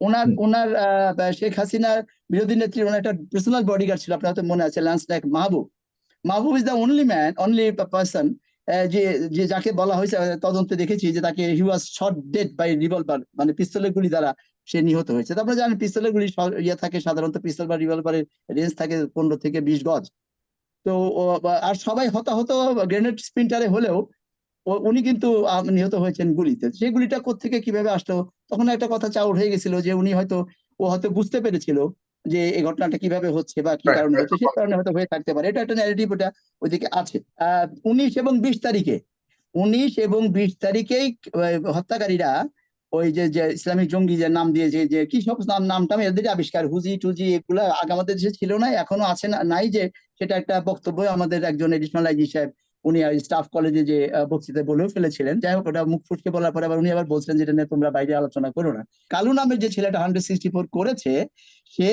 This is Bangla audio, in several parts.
ওনার ওনার শেখ হাসিনার বিরোধী নেত্রী ওনার একটা পার্সোনাল বডিগার্ড ছিল আপনার হয়তো মনে আছে lance Naik Mahbub. Mahbub is the only man only person যে যে যাকে বলা হয়েছে তদন্তে দেখেছি যে তাকে he was shot dead by revolver মানে পিস্তলের গুলি দ্বারা সে নিহত হয়েছে। তারপরে জানেন পিস্তলের গুলি ইয়ে থাকে সাধারণত পিস্তল বা রিভলভারের রেঞ্জ থাকে পনেরো থেকে বিশ গজ। তো আর সবাই হতাহত গ্রেনেড স্পিন্টারে হলেও উনি কিন্তু নিহত হয়েছেন গুলিতে। সেই গুলিটা কোত্থেকে কীভাবে আসলো? তখন একটা কথা চাউর হয়ে গেছিল যে উনি হয়তো ও হয়তো বুঝতে পেরেছিল যে এই ঘটনাটা কীভাবে হচ্ছে বা কি কারণে. হচ্ছে। সেই কারণে হয়তো হয়ে থাকতে পারে। এটা একটা ন্যারেটিভ ওটা ওইদিকে আছে। আহ উনিশ এবং বিশ তারিখে উনিশ এবং বিশ তারিখেই হত্যাকারীরা ওই যে যে ইসলামিক জঙ্গি যে নাম দিয়েছে যে কি সব নাম নামটা আমি এদের আবিষ্কার। হুজি টুজি এগুলা আগে আমাদের দেশে ছিল না এখনও আছে না নাই যে সেটা একটা বক্তব্য আমাদের একজন এডিশনাল আইজি সাহেব উনি স্টাফ কলেজে যে আহ, বক্তৃতায় বলেও ফেলেছিলেন। যাই হোক ওটা মুখ ফুটকে বলার পরে আবার উনি আবার বলছেন যেটা নিয়ে তোমরা বাইরে আলোচনা করো না। কালু নামের যে ছেলেটা হান্ড্রেড সিক্সটি ফোর করেছে সে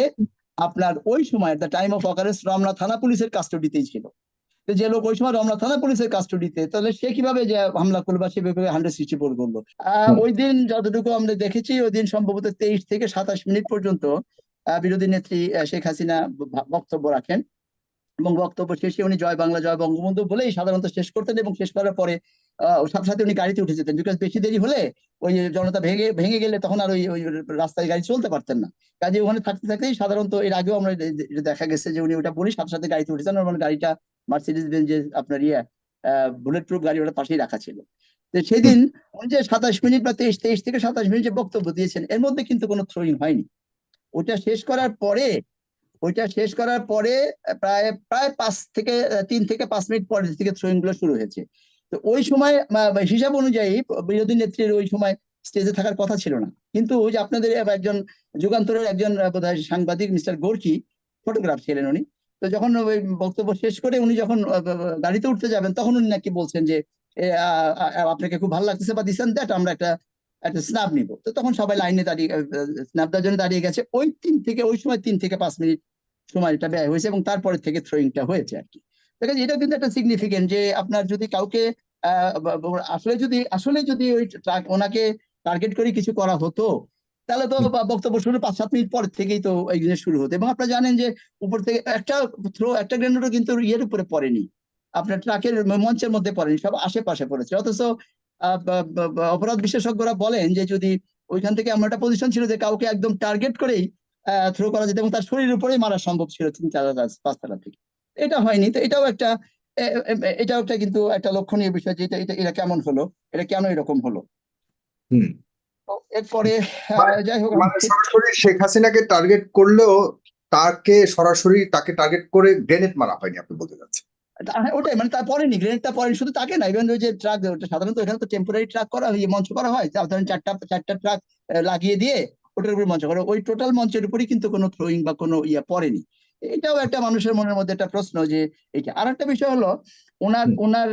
আপনার ওই সময় the time of occurrence Ramna থানা পুলিশের কাস্টডিতেই ছিল। যে লোক ওই সময় রমনা থানা পুলিশের কাস্টডিতে তাহলে সে কীভাবে যে হামলা করল বা সেভাবে হান্ড্রেড সিক্সটি ফোর করল। ওই দিন যতটুকু আমরা দেখেছি ওই দিন সম্ভবত তেইশ থেকে সাতাশ মিনিট পর্যন্ত বিরোধী নেত্রী শেখ হাসিনা বক্তব্য রাখেন। এবং বক্তব্য শেষে উনি জয় বাংলা জয় বঙ্গবন্ধু বলেই সাধারণত শেষ করতেন এবং শেষ করার পরে আহ, সাথে সাথে উনি গাড়িতে উঠে যেতেন। বিকজ বেশি দেরি হলে ওই জনতা ভেঙে ভেঙে গেলে তখন আর ওই ওই রাস্তায় গাড়ি চলতে পারতেন না। কাজে ওখানে থাকতে থাকতেই সাধারণত এর আগেও আমরা দেখা গেছে যে উনি ওটা বলি সাথে সাথে গাড়িতে উঠেছেন মানে গাড়িটা মার্সিডিজ বেঞ্জের আপনার ইয়ে বুলেট প্রুফ গাড়ি ওটা পাশেই রাখা ছিল। তো সেদিন উনি যে সাতাশ মিনিট বা তেইশ তেইশ থেকে সাতাশ মিনিট যে বক্তব্য দিয়েছেন এর মধ্যে কিন্তু কোনো থ্রোয়িং হয়নি। ওটা শেষ করার পরে ওইটা শেষ করার পরে প্রায় প্রায় পাঁচ থেকে তিন থেকে পাঁচ মিনিট পরে থেকে থ্রোয়িংগুলো শুরু হয়েছে। তো ওই সময় হিসাব অনুযায়ী বিরোধী নেত্রীর ওই সময় স্টেজে থাকার কথা ছিল না। কিন্তু ওই যে আপনাদের একজন যুগান্তরের একজন সাংবাদিক মিস্টার গোর্কি ফটোগ্রাফ ছিলেন উনি। তো যখন ওই বক্তব্য শেষ করে উনি যখন গাড়িতে উঠতে যাবেন, তখন উনি নাকি বলছেন যে আপনাকে খুব ভালো লাগতেছে বা দিস দ্যাট আমরা একটা একটা স্ন্যাপ নিব। তো তখন সবাই লাইনে দাঁড়িয়ে স্ন্যাপ দেওয়ার জন্য দাঁড়িয়ে গেছে। ওই তিন থেকে, ওই সময় তিন থেকে পাঁচ মিনিট সময়টা ব্যয় হয়েছে এবং তারপরে থেকে থ্রোয়িংটা হয়েছে আর কি। দেখেন এটা কিন্তু একটা সিগনিফিকেন্ট যে আপনার যদি কাউকে আসলে যদি আসলে যদি ওই ট্রাক- ওনাকে টার্গেট করে কিছু করা হতো তাহলে তো বক্তব্য শুরু পাঁচ সাত মিনিট পর থেকেই তো এই জিনিস শুরু হতো। এবং আপনারা জানেন যে উপর থেকে একটা থ্রো একটা গ্রেনেডও কিন্তু ইয়ের উপরে পড়েনি। আপনার ট্রাকের মঞ্চের মধ্যে পড়েনি সব আশেপাশে পড়েছে। অথচ অপরাধ বিশেষজ্ঞরা বলেন যে যদি ওইখান থেকে আমার একটা পজিশন ছিল যে কাউকে একদম টার্গেট করেই থ্রো করা যেত এবং তার শরীরের উপরেই মারা সম্ভব ছিল তিন চার পাঁচতলা থেকে। এটা হয়নি। তো এটাও একটা এটাও একটা কিন্তু একটা লক্ষণীয় বিষয় যে এটা এটা কেমন হলো? এটা কেন এরকম হলো? হুম। এরপরে মানে- যাই হোক মানে সরাসরি শেখ হাসিনাকে টার্গেট করলেও তাকে সরাসরি তাকে টার্গেট করে গ্রেনেড মারা হয়নি আপনি বলতে চাচ্ছেন? হ্যাঁ, ওটাই মানে তার পরেনি গ্রেনেডটা পরেনি শুধু তাকে না ইভেন ওই যে ট্রাক সাধারণত এখানে তো টেম্পোরারি ট্রাক করা হয় মঞ্চ করা হয় যা চারটা চারটা ট্রাক লাগিয়ে দিয়ে ওটার উপরে মঞ্চ করা। ওই টোটাল মঞ্চের উপরই কিন্তু কোনো থ্রোয়িং বা কোনো ইয়ে পড়েনি। এটাও একটা মানুষের মনের মধ্যে একটা প্রশ্ন যে এটা আর একটা বিষয় হলো ওনার ওনার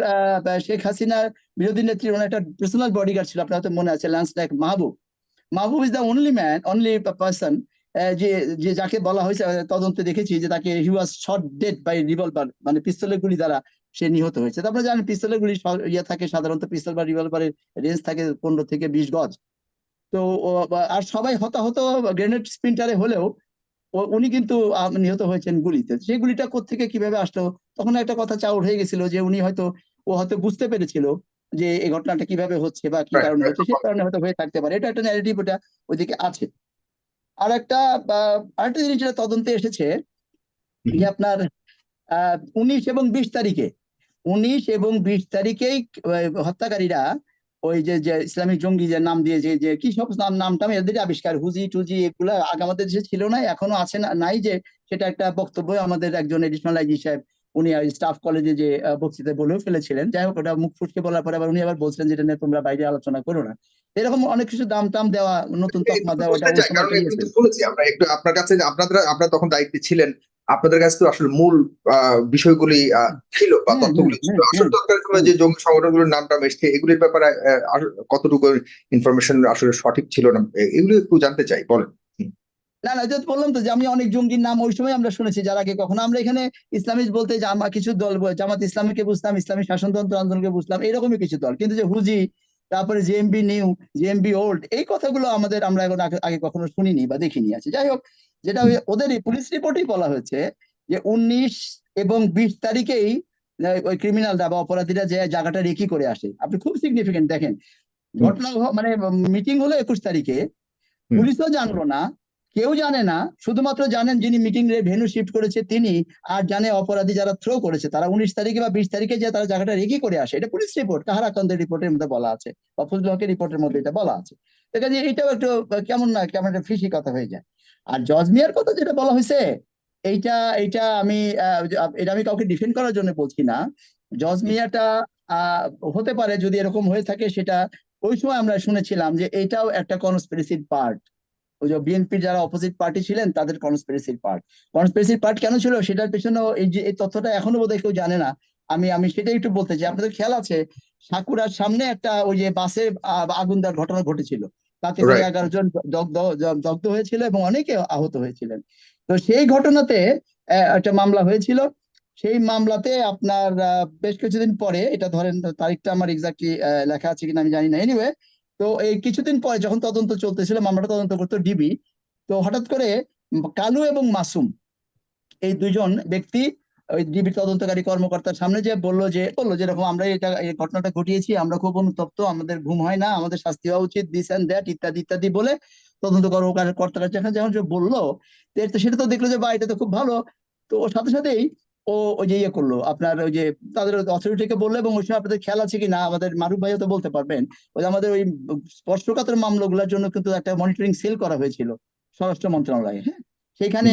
শেখ হাসিনার বিরোধী নেত্রী ওনার একটা পার্সোনাল বডিগার্ড ছিল আপনার মনে আছে lance Naik Mahbub. Mahbub is the only man only person যে যে যাকে বলা হয়েছে তদন্তে দেখেছি যে তাকে he was shot dead by revolver মানে পিস্তলের গুলি দ্বারা সে নিহত হয়েছে। তো আপনারা জানেন পিস্তলের গুলি ইয়ে থাকে সাধারণত পিস্তল বা রিভলভারের রেঞ্জ থাকে পনেরো থেকে বিশ গজ। তো আর সবাই হতাহত গ্রেনেড স্পিন্টারে হলেও উনি কিন্তু নিহত হয়েছেন গুলিতে। সেই গুলিটা কোত্থেকে কীভাবে আসলো? তখন একটা কথা চাউর হয়ে গেছিল যে উনি হয়তো ও হয়তো বুঝতে পেরেছিল যে এই ঘটনাটা কীভাবে হচ্ছে বা কি কারণে. হচ্ছে। সেই কারণে হয়তো হয়ে থাকতে পারে। এটা একটা ন্যারেটিভ ওটা ওইদিকে আছে। আর একটা আরেকটা জিনিস যেটা তদন্তে এসেছে যে আপনার আহ উনিশ এবং বিশ তারিখে উনিশ এবং বিশ তারিখেই হত্যাকারীরা ওই যে যে ইসলামিক জঙ্গি যে নাম দিয়েছে যে কি সব নাম নামটা আমি এদের আবিষ্কার হুজি টুজি এগুলা আগে আমাদের দেশে ছিল না এখনও আছে না নাই যে সেটা একটা বক্তব্য আমাদের একজন এডিশনাল আইজি সাহেব উনি স্টাফ কলেজে যে আহ, বক্তৃতায় বলেও ফেলেছিলেন। যাই হোক ওটা মুখ ফুটকে বলার পরে আবার উনি আবার বলছেন যেটা নিয়ে তোমরা বাইরে আলোচনা করো না। এরকম অনেক কিছু দাম টাম দেওয়া নতুন তকমা দেওয়া আমরা একটু আপনার কাছে আপনারা আপনারা তখন দায়িত্বে ছিলেন আপনাদের কাছে তো আসলে মূল বিষয়গুলি ছিল বা তথ্যগুলি হুম, ছিল? আসলে। দরকার সময় যে জঙ্গি সংগঠনগুলোর নামটা এসছে এগুলির ব্যাপারে কতটুকু ইনফরমেশন আসলে সঠিক ছিল না এগুলো একটু জানতে চাই বলেন। না না যেহেতু বললাম তো যে আমি অনেক জঙ্গির নাম ওই সময় আমরা শুনেছি যার আগে কখনো আমরা এখানে ইসলামিক বলতে যে জামা কিছু দল জামাত ইসলামীকে বুঝলাম ইসলামী শাসনতন্ত্র আন্দোলনকে বুঝলাম এরকমই কিছু দল। কিন্তু যে হুজি তারপরে জেএমবি নিউ জেএমবি ওল্ড এই কথাগুলো আমাদের আমরা এখন আগে কখনো শুনিনি বা দেখিনি আছে। যাই হোক যেটা ওই ওদের পুলিশ রিপোর্টেই বলা হয়েছে যে উনিশ এবং বিশ তারিখেই ওই ক্রিমিনালরা বা অপরাধীরা যে জায়গাটা রেকি করে আসে। আপনি খুব সিগনিফিকেন্ট দেখেন। ঘটনা মানে মিটিং হলো একুশ তারিখে। পুলিশও জানলো না। কেউ জানে না। শুধুমাত্র জানেন যিনি মিটিং এর ভেনু শিফট করেছে তিনি আর জানে অপরাধী যারা থ্রো করেছে। তারা উনিশ তারিখে বা বিশ তারিখে যে তারা জায়গাটা রেকি করে আসে এটা পুলিশ রিপোর্ট কাহার আকান্তের রিপোর্টের মধ্যে বলা আছে? বা ফজলুল হকের রিপোর্টের মধ্যে এটা বলা আছে? কাজে এটাও একটু কেমন না কেমন একটা ফিসি কথা হয়ে যায়। আর জজ মিয়ার কথা যেটা বলা হয়েছে, এইটা এইটা আমি এটা আমি কাউকে ডিফেন্ড করার জন্য বলছি না। জজ মিয়াটা হতে পারে যদি এরকম হয়ে থাকে সেটা ওই সময় আমরা শুনেছিলাম যে এটাও একটা কনস্পিরেসির পার্ট ওই যে বিএনপির যারা অপোজিট পার্টি ছিলেন, তাদের কনস্পিরেসির পার্ট কনস্পিরেসির পার্ট কেন ছিল সেটার পেছনেও এই যে, এই তথ্যটা এখনও বোধহয় কেউ জানে না। আমি আমি সেটাই একটু বলতে চাই। আপনাদের খেয়াল আছে, সাকুরার সামনে একটা ওই যে বাসে আগুন দেওয়ার ঘটনা ঘটেছিল। তাতে করে এগারো জন দগ্ধ হয়েছিল এবং অনেকে আহত হয়েছিলেন। তো সেই ঘটনাতে একটা মামলা হয়েছিল। সেই মামলাতে আপনার বেশ কিছুদিন পরে এটা ধরেন তারিখটা আমার এক্স্যাক্টলি লেখা আছে কিনা আমি জানি না। এনিওয়ে তো এই কিছুদিন পরে যখন তদন্ত চলতেছিল মামলাটা তদন্ত করতো ডিবি তো হঠাৎ করে কালু এবং মাসুম এই দুজন ব্যক্তি ওই ডিবি তদন্তকারী কর্মকর্তার সামনে যে বলল যে, বলল যেরকম আমরা এটা, এই ঘটনাটা ঘটিয়েছি, আমরা খুব অনুতপ্ত, আমাদের ঘুম হয় না, আমাদের শাস্তি হওয়া উচিত দিস এন্ড দ্যাট ইত্যাদি ইত্যাদি বলে তদন্ত কর্মকর্তারা যখন যখন যে বলল সেটা তো দেখল যে, বা এটা তো খুব ভালো। তো ওর সাথে সাথেই ও ওই যে ইয়ে করল, আপনার ওই যে তাদের অথরিটিকে বলল এবং ওই সময় আপনাদের খেয়াল আছে কি না, আমাদের মারুফ ভাইও তো বলতে পারবেন, ওই আমাদের ওই স্পর্শকাতর মামলাগুলোর জন্য কিন্তু একটা মনিটরিং সেল করা হয়েছিল, স্বরাষ্ট্র মন্ত্রণালয়ে হ্যাঁ? সেখানে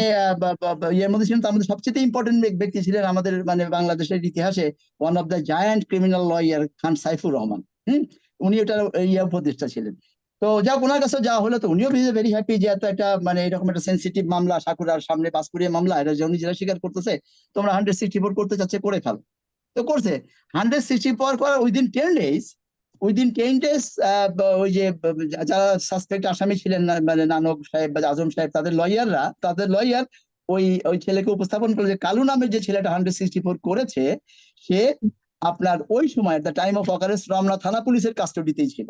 ইয়ের মধ্যে ছিলেন তো আমাদের সবচেয়ে ইম্পর্টেন্ট ব্যক্তি ছিলেন আমাদের মানে বাংলাদেশের ইতিহাসে one of the giant criminal lawyer Khan Saifur Rahman. হম? উনি ওটার ইয়ে উপদেষ্টা ছিলেন। তো যাক ওনার কাছে যাওয়া হলো তো, উনিও ভেরি হ্যাপি যে এত একটা মানে এরকম একটা সেন্সিটিভ মামলা, সাকুরার সামনে পাসপুরিয়া মামলা, এটা যে উনি যেটা স্বীকার করতেছে, তোমরা হান্ড্রেড সিক্সটি ফোর করতে চাচ্ছে, করে ফেলো। তো করছে। হান্ড্রেড সিক্সটি ফোর করার within ten days within ten days ওই যে যারা সাসপেক্ট আসামি ছিলেন মানে নানক সাহেব বা আজম সাহেব, তাদের লয়াররা তাদের লয়ার ওই ওই ছেলেকে উপস্থাপন করে যে কালু নামের যে ছেলেটা হান্ড্রেড সিক্সটি ফোর করেছে, সে আপনার ওই সময় the time of occurrence Ramna থানা পুলিশের কাস্টডিতেই ছিল।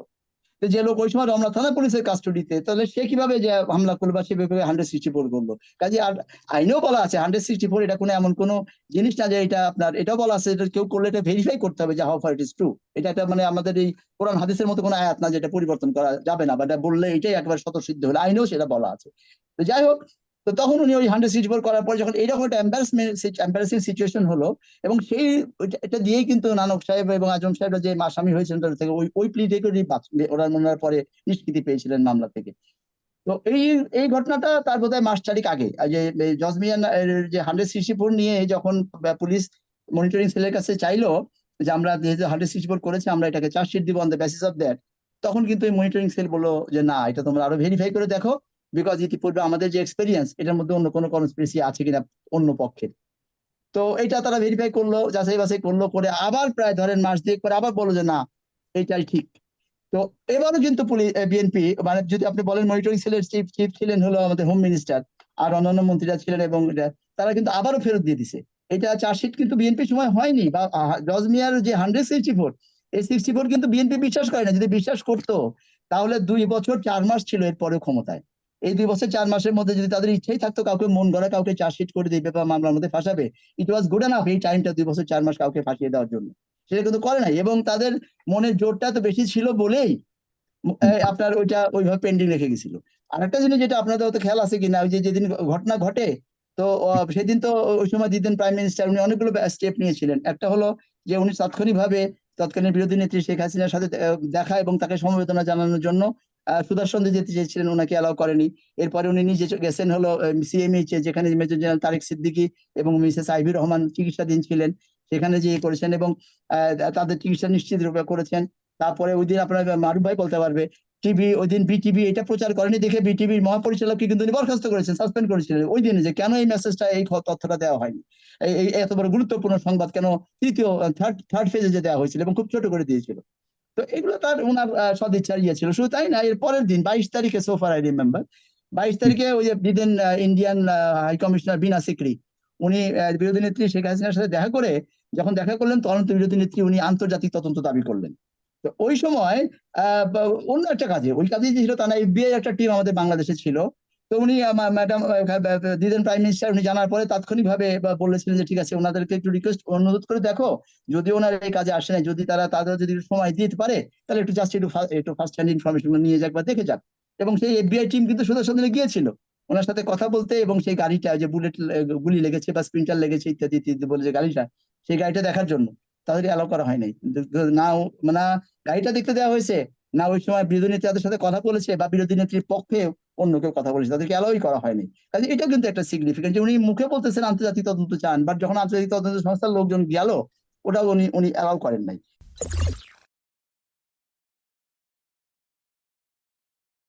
যে লোক ওই সময় রমনা থানা পুলিশের কাস্টডিতে তাহলে সে কীভাবে যে হামলা করল বা সে ব্যাপারে হান্ড্রেড সিক্সটি ফোর করল? কাজে আর আইনেও বলা আছে হান্ড্রেড সিক্সটি ফোর এটা কোনো এমন কোনো জিনিস না যে এটা আপনার, এটাও বলা আছে এটা কেউ করলে এটা ভেরিফাই করতে হবে যে how far it is true এটা একটা মানে আমাদের এই কোরআন হাদিসের মতো কোনো আয়াত না যেটা পরিবর্তন করা যাবে না, বা এটা বললে এটাই একবার স্বতঃসিদ্ধ হলে। আইনেও সেটা বলা আছে। তো যাই হোক তো তখন উনি ওই হান্ড্রেড সিক্সটি ফোর করার পর যখন এইরকম একটা এম্বারাসমেন্ট এম্বারাসিং সিচুয়েশন হলো এবং সেই এটা দিয়েই কিন্তু নানক সাহেব এবং আজম সাহেব যে আসামি হয়েছিলেন তাদের থেকে ওই ওই প্লি থেকে ওরা মনে পরে নিষ্কৃতি পেয়েছিলেন মামলা থেকে। তো এই এই ঘটনাটা তার বোধহয় মাস চারিক আগে। যে জজমিয়ান যে হান্ড্রেড সিক্সটি ফোর নিয়ে যখন পুলিশ মনিটরিং সেলের কাছে চাইলো যে আমরা যেহেতু হান্ড্রেড সিক্সটি ফোর করেছি, আমরা এটাকে চার্জশিট দিব on the basis of that তখন কিন্তু এই মনিটরিং সেল বলল যে না, এটা তোমরা আরও ভেরিফাই করে দেখো। বিকজ ইতিপূর্বে আমাদের যে এক্সপেরিয়েন্স এটার মধ্যে অন্য কোনো কনস্পিরেসি আছে কিনা অন্য পক্ষে তো এটা তারা ভেরিফাই করল, যাচাই বাছাই করল, করে আবার প্রায় ধরেন মাস দুয়েক করে আবার বলল যে না এইটাই ঠিক। তো এবারও কিন্তু পুলিশ বিএনপি মানে যদি আপনি বলেন মনিটরিং সেলের চিফ চিফ ছিলেন হলো আমাদের হোম মিনিস্টার আর অন্যান্য মন্ত্রীরা ছিলেন এবং তারা কিন্তু আবারও ফেরত দিয়ে দিছে। এটা চার্জশিট কিন্তু বিএনপি সময় হয়নি, বা জজ যে হান্ড্রেড সিক্সটি ফোর এই সিক্সটি ফোর কিন্তু বিএনপি বিশ্বাস করে না। যদি বিশ্বাস করতো, তাহলে দুই বছর চার মাস ছিল এরপরেও ক্ষমতায়। এই দুই বছর চার মাসের মধ্যে যদি তাদের ইচ্ছাই থাকতো কাউকে মন গড়া, কাউকে চার্জশিট করে দিবে বা মামলার মধ্যে ফাঁসাবে ইট ওয়াজ গুড এনাফ এই টাইমটা দুই বছর চার মাস কাউকে ফাঁসিয়ে দেওয়ার জন্য। সেটা কিন্তু করে নাই এবং তাদের মনের জোরটা তো বেশি ছিল বলেই আপনার ওইটা ওইভাবে পেন্ডিং রেখে গেছিল। আর একটা জিনিস যেটা আপনাদের হয়তো খেয়াল আছে কিনা, ওই যেদিন ঘটনা ঘটে, তো সেদিন তো ওই সময় দিতেন প্রাইম মিনিস্টার উনি অনেকগুলো স্টেপ নিয়েছিলেন। একটা হলো যে উনি তাৎক্ষণিকভাবে তৎকালীন বিরোধী নেত্রী শেখ হাসিনার সাথে দেখা এবং তাকে সমবেদনা জানানোর জন্য সুদর্শন যেতে চেয়েছিলেন ওনাকে অ্যালাউ করেনি। এরপরে উনি নিজে গেছেন হলো সিএমএইচ যেখানে মেজর জেনারেল তারেক সিদ্দিকী এবং মিসেস আইভি রহমান চিকিৎসাধীন ছিলেন। সেখানে যে করেছেন এবং তাদের চিকিৎসা নিশ্চিত রূপে করেছেন। তারপরে ওই দিন আপনার মারুফ ভাই বলতে পারবে, টিভি, ওই দিন বিটিভি এটা প্রচার করেনি দেখে বিটিভির মহাপরিচালককে কিন্তু উনি বরখাস্ত করেছেন, সাসপেন্ড করেছিলেন। ওই দিনে যে কেন এই মেসেজটা এই তথ্যটা দেওয়া হয়নি? এই এত বড় গুরুত্বপূর্ণ সংবাদ কেন তৃতীয় থার্ড থার্ড ফেজে যে দেওয়া হয়েছিল এবং খুব ছোট করে দিয়েছিল? তো এগুলো তার ওনার সদিচ্ছার ইয়ে ছিল। শুধু তাই না এর পরের দিন বাইশ তারিখে সোফার আই রিমেম্বার বাইশ তারিখে ওই যে the then Indian high commissioner Veena Sikri উনি বিরোধী নেত্রী শেখ হাসিনার সাথে দেখা করে যখন দেখা করলেন তদন্ত বিরোধী নেত্রী উনি আন্তর্জাতিক তদন্ত দাবি করলেন। তো ওই সময় আহ, অন্য একটা কাজে ওই কাজে যে ছিল তা না এফবিআই একটা টিম আমাদের বাংলাদেশে ছিল। তো উনি ম্যাডাম দিলেন প্রাইম মিনিস্টার উনি জানার পরে তাৎক্ষণিকভাবে বলেছিলেন যে, ঠিক আছে, ওনাদেরকে একটু রিকোয়েস্ট অনুরোধ করে দেখো, যদি ওনার এই কাজে আসে না যদি তারা, তাদের যদি সময় দিতে পারে, তাহলে একটু জাস্ট একটু একটু ফার্স্ট হ্যান্ড ইনফরমেশন নিয়ে যাক বা দেখে যাক। এবং সেই এফবিআই টিম কিন্তু সুদর্শন সন্ধানে গিয়েছিল। ওনার সাথে কথা বলতে এবং সেই গাড়িটা, যে বুলেট গুলি লেগেছে বা স্প্রিন্টার লেগেছে, ইত্যাদি ইত্যাদি বলে যে গাড়িটা, সেই গাড়িটা দেখার জন্য। তাদের অ্যালাউ করা হয় নাই। না না, গাড়িটা দেখতে দেওয়া হয়েছে। না, ওই সময় বিরোধী নেত্রী তাদের সাথে কথা বলেছে বা বিরোধী নেত্রীর পক্ষে অন্য কেউ কথা বলেছে, তাদেরকে অ্যালাউই করা হয়নি। কাজে এটা কিন্তু একটা সিগনিফিকেন্ট যে উনি মুখে বলতেছেন আন্তর্জাতিক তদন্ত চান বাট যখন আন্তর্জাতিক তদন্ত সংস্থার লোকজন গেল, ওটাও উনি উনি অ্যালাউ করেন নাই।